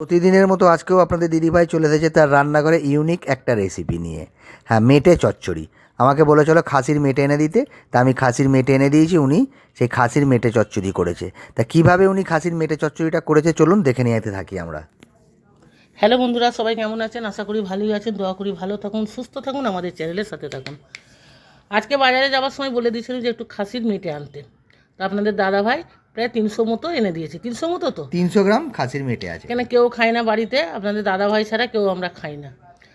প্রতিদিনের মতো আজকেও আপনাদের দিদিভাই চলে এসেছে তার রান্নাঘরে ইউনিক একটা রেসিপি নিয়ে। হ্যাঁ মেটে চচ্চড়ি। আমাকে বলে, চলো খাসির মেটে এনে দিতে। তা আমি খাসির মেটে এনে দিয়েছি উনি, সেই খাসির মেটে চচ্চড়ি করেছে। তা কীভাবে উনি খাসির মেটে চচ্চড়িটা করেছে চলুন দেখে নিয়ে থাকি আমরা। হ্যালো বন্ধুরা, সবাই কেমন আছেন? আশা করি ভালোই আছেন। দোয়া করি ভালো থাকুন, সুস্থ থাকুন, আমাদের চ্যানেলের সাথে থাকুন। আজকে বাজারে যাওয়ার সময় বলে দিয়েছিলেন যে একটু খাসির মেটে আনতে। তো আপনাদের দাদা ভাই প্রায় তিনশো মতো এনে দিয়েছে। তিনশো মতো তো? তিনশো গ্রাম খাসির মেটে আছে। কেন কেউ খায় না বাড়িতে? আপনাদের দাদা ভাই ছাড়া কেউ আমরা খাই না।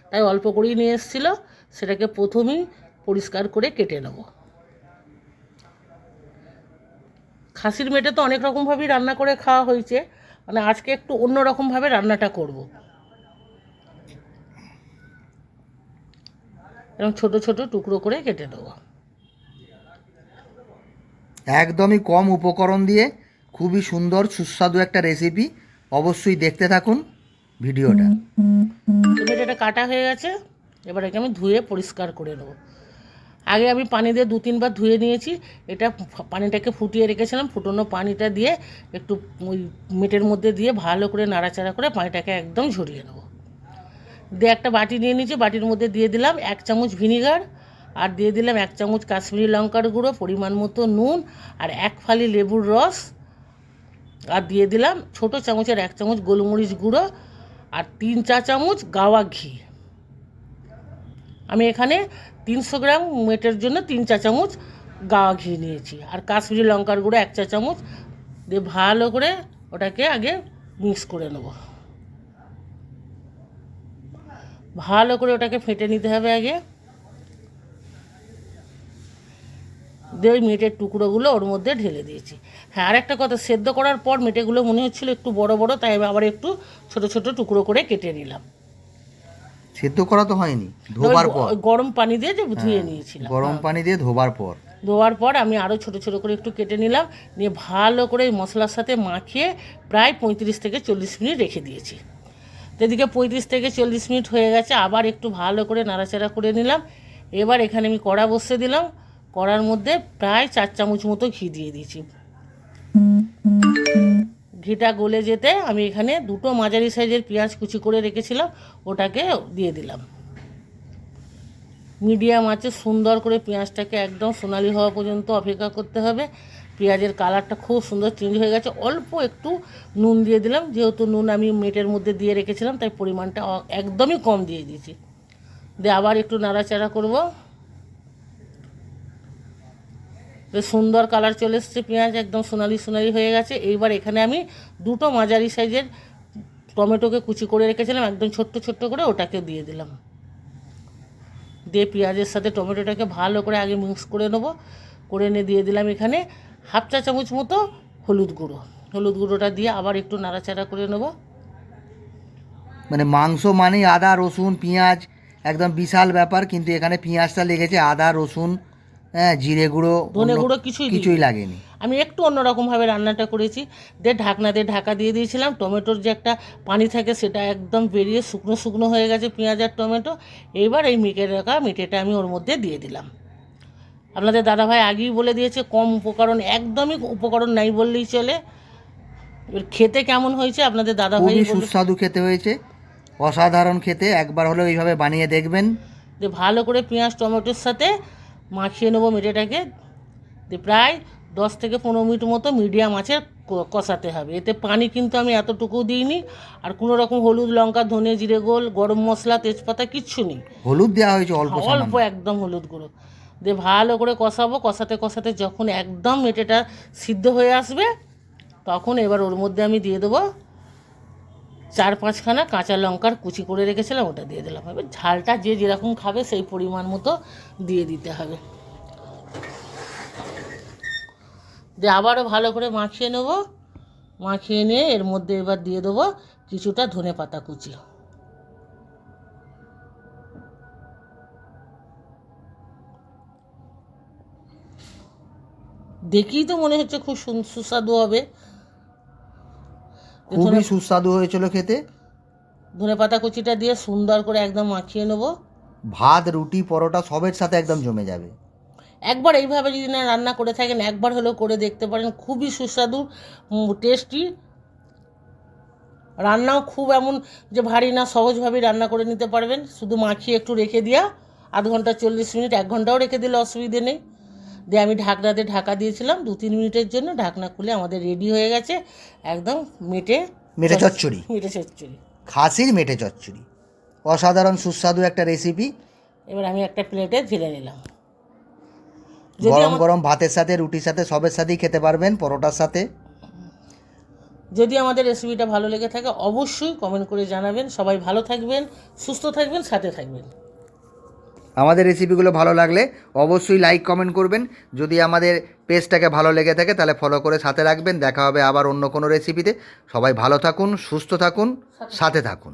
তাই অল্প করেই নিয়ে এসেছিল। সেটাকে প্রথমেই পরিষ্কার করে কেটে নেব। খাসির মেটে তো অনেক রকমভাবেই রান্না করে খাওয়া হয়েছে। মানে আজকে একটু অন্য রকমভাবে রান্নাটা করব। এরকম ছোট ছোট টুকরো করে কেটে দেবো একদমই কম উপকরণ দিয়ে খুবই সুন্দর, সুস্বাদু একটা রেসিপি অবশ্যই দেখতে থাকুন ভিডিওটা। টমেটোটা কাটা হয়ে গেছে, এবার একে আমি ধুয়ে পরিষ্কার করে নেব। আগে আমি পানি দিয়ে দু তিনবার ধুয়ে নিয়েছি, এটা পানিটাকে ফুটিয়ে রেখেছিলাম, ফুটোনো পানিটা দিয়ে একটু ওই মেটের মধ্যে দিয়ে ভালো করে নাড়াচাড়া করে পানিটাকে একদম ঝরিয়ে নেব। দিয়ে একটা বাটি নিয়ে নিয়েছি, বাটির মধ্যে দিয়ে দিলাম এক চামচ ভিনিগার আর দিয়ে দিলাম এক চামচ কাশ্মীরি লঙ্কার গুঁড়ো, পরিমাণ মতো নুন আর এক ফালি লেবুর রস। আর দিয়ে দিলাম ছোট চামচের এক চামচ গোলমরিচ গুঁড়ো আর তিন চা চামচ গাওয়া ঘি। আমি এখানে তিনশো গ্রাম মেটের জন্য তিন চা চামচ গাওয়া ঘি নিয়েছি। আর কাশ্মীরি লঙ্কার গুঁড়ো এক চা চামচ দিয়ে ভালো করে ওটাকে আগে মিক্স করে নেব। ভালো করে ওটাকে ফেটে নিতে হবে আগে। দিয়ে ওই মেটের টুকরোগুলো ওর মধ্যে ঢেলে দিয়েছি। হ্যাঁ আর একটা কথা সেদ্ধ করার পর মেটেগুলো মনে হচ্ছিল একটু বড় বড় তাই আমি আবার একটু ছোট ছোট টুকরো করে কেটে নিলাম। সেদ্ধ করা তো হয়নি ধোবার পর। গরম পানি দিয়ে যে ধুয়ে নিয়েছিলাম গরম পানি দিয়ে ধোবার পর। ধোয়ার পর আমি আরও ছোট ছোট করে একটু কেটে নিলাম নিয়ে ভালো করে মশলার সাথে মাখিয়ে প্রায় পঁয়ত্রিশ থেকে চল্লিশ মিনিট রেখে দিয়েছি। এদিকে পঁয়ত্রিশ থেকে চল্লিশ মিনিট হয়ে গেছে আবার একটু ভালো করে নাড়াচাড়া করে নিলাম। এবার এখানে আমি কড়া বসিয়ে দিলাম কড়ার মধ্যে প্রায় চার চামচ মতো ঘি দিয়ে দিয়েছি। ঘিটা গলে যেতে আমি এখানে দুটো মাঝারি সাইজের পেঁয়াজ কুচি করে রেখেছিলাম, ওটাকে দিয়ে দিলাম। মিডিয়াম আছে, সুন্দর করে পেঁয়াজটাকে একদম সোনালি হওয়া পর্যন্ত অপেক্ষা করতে হবে। পেঁয়াজের কালারটা খুব সুন্দর চেঞ্জ হয়ে গেছে, অল্প একটু নুন দিয়ে দিলাম, যেহেতু নুন আমি মেটের মধ্যে দিয়ে রেখেছিলাম, তাই পরিমাণটা একদমই কম দিয়ে দিয়েছি। দিয়ে আবার একটু নাড়াচাড়া করব। বেশ সুন্দর কালার চলে এসছে, পেঁয়াজ একদম সোনালি সোনালি হয়ে গেছে। এইবার এখানে আমি দুটো মাঝারি সাইজের টমেটোকে কুচি করে রেখেছিলাম, একদম ছোট্ট ছোট্ট করে ওটাকে দিয়ে দিলাম। দিয়ে পেঁয়াজের সাথে টমেটোটাকে ভালো করে আগে মিক্স করে নেব, করে এনে দিয়ে দিলাম এখানে হাফ চা চামচ মতো হলুদ গুঁড়ো। হলুদ গুঁড়োটা দিয়ে আবার একটু নাড়াচাড়া করে নেব। মানে মাংস মানেই আদা, রসুন, পেঁয়াজ, একদম বিশাল ব্যাপার, কিন্তু এখানে পেঁয়াজটা লেগেছে আদা, রসুন হ্যাঁ জিরে গুঁড়ো ধনে গুঁড়ো কিছুই কিছুই লাগেনি। আমি একটু অন্যরকমভাবে রান্নাটা করেছি। দিয়ে ঢাকনা দিয়ে ঢাকা দিয়ে দিয়েছিলাম। টমেটোর যে একটা পানি থাকে সেটা একদম বেরিয়ে শুকনো শুকনো হয়ে গেছে পেঁয়াজ আর টমেটো। এইবার এই মেটে রাখা মিটেটা আমি ওর মধ্যে দিয়ে দিলাম। আপনাদের দাদাভাই আগেই বলে দিয়েছে কম উপকরণ একদমই উপকরণ নাই বললেই চলে। এবার খেতে কেমন হয়েছে আপনাদের দাদাভাই সুস্বাদু খেতে হয়েছে। অসাধারণ খেতে একবার হলেও এইভাবে বানিয়ে দেখবেন। দিয়ে ভালো করে পেঁয়াজ টমেটোর সাথে মাখিয়ে নেব মেটেটাকে। দিয়ে প্রায় দশ থেকে পনেরো মিনিট মতো মিডিয়াম আছে কষাতে হবে। এতে পানি কিন্তু আমি এতটুকু দিইনি। আর কোনো রকম হলুদ লঙ্কা ধনে জিরে গোল গরম মশলা তেজপাতা কিচ্ছু নেই। হলুদ দেওয়া হয়েছে অল্প অল্প একদম হলুদ গুঁড়ো। দিয়ে ভালো করে কষাবো। কষাতে কষাতে যখন একদম মেটেটা সিদ্ধ হয়ে আসবে তখন এবার ওর মধ্যে আমি দিয়ে দেবো চার পাঁচখানা কাঁচা লঙ্কার কুচি করে রেখেছিলাম, ওটা দিয়ে দিলাম। এবার ঝালটা যে যেরকম খাবে সেই পরিমাণ মতো দিয়ে দিতে হবে। দিয়ে আবারও ভালো করে মাখিয়ে নেব। মাখিয়ে নিয়ে এর মধ্যে এবার দিয়ে দেবো কিছুটা ধনে পাতা কুচি। দেখেই তো মনে হচ্ছে খুব সুস্বাদু হবে। খুবই সুস্বাদু হয়েছিল খেতে। ধনে পাতা কুচিটা দিয়ে সুন্দর করে একদম মাখিয়ে নেব। ভাত রুটি পরোটা সবের সাথে একদম জমে যাবে। একবার এইভাবে যদি না রান্না করে থাকেন একবার হলেও করে দেখতে পারেন খুবই সুস্বাদু টেস্টি রান্নাও খুব এমন যে ভারী না সহজভাবে রান্না করে নিতে পারবেন। শুধু মাখিয়ে একটু রেখে দিয়া আধ ঘণ্টা চল্লিশ মিনিট এক ঘন্টাও রেখে দিলে অসুবিধে নেই। দিয়ে আমি ঢাকনাতে ঢাকা দিয়েছিলাম দু তিন মিনিটের জন্য ঢাকনা খুলে আমাদের রেডি হয়ে গেছে একদম মেটে মেটে চচ্চড়ি। মেটে চচ্চড়ি। খাসির মেটে চচ্চড়ি। অসাধারণ সুস্বাদু একটা রেসিপি এবার আমি একটা প্লেটে ঢেলে নিলাম। গরম গরম ভাতের সাথে রুটির সাথে সবের সাথেই খেতে পারবেন পরোটার সাথে। যদি আমাদের রেসিপিটা ভালো লেগে থাকে অবশ্যই কমেন্ট করে জানাবেন। সবাই ভালো থাকবেন সুস্থ থাকবেন সাথে থাকবেন। আমাদের রেসিপিগুলো ভালো লাগলে অবশ্যই লাইক কমেন্ট করবেন। যদি আমাদের পেজটাকে ভালো লেগে থাকে, তাহলে ফলো করে সাথে রাখবেন। দেখা হবে আবার অন্য কোনো রেসিপিতে সবাই ভালো থাকুন, সুস্থ থাকুন, সাথে থাকুন।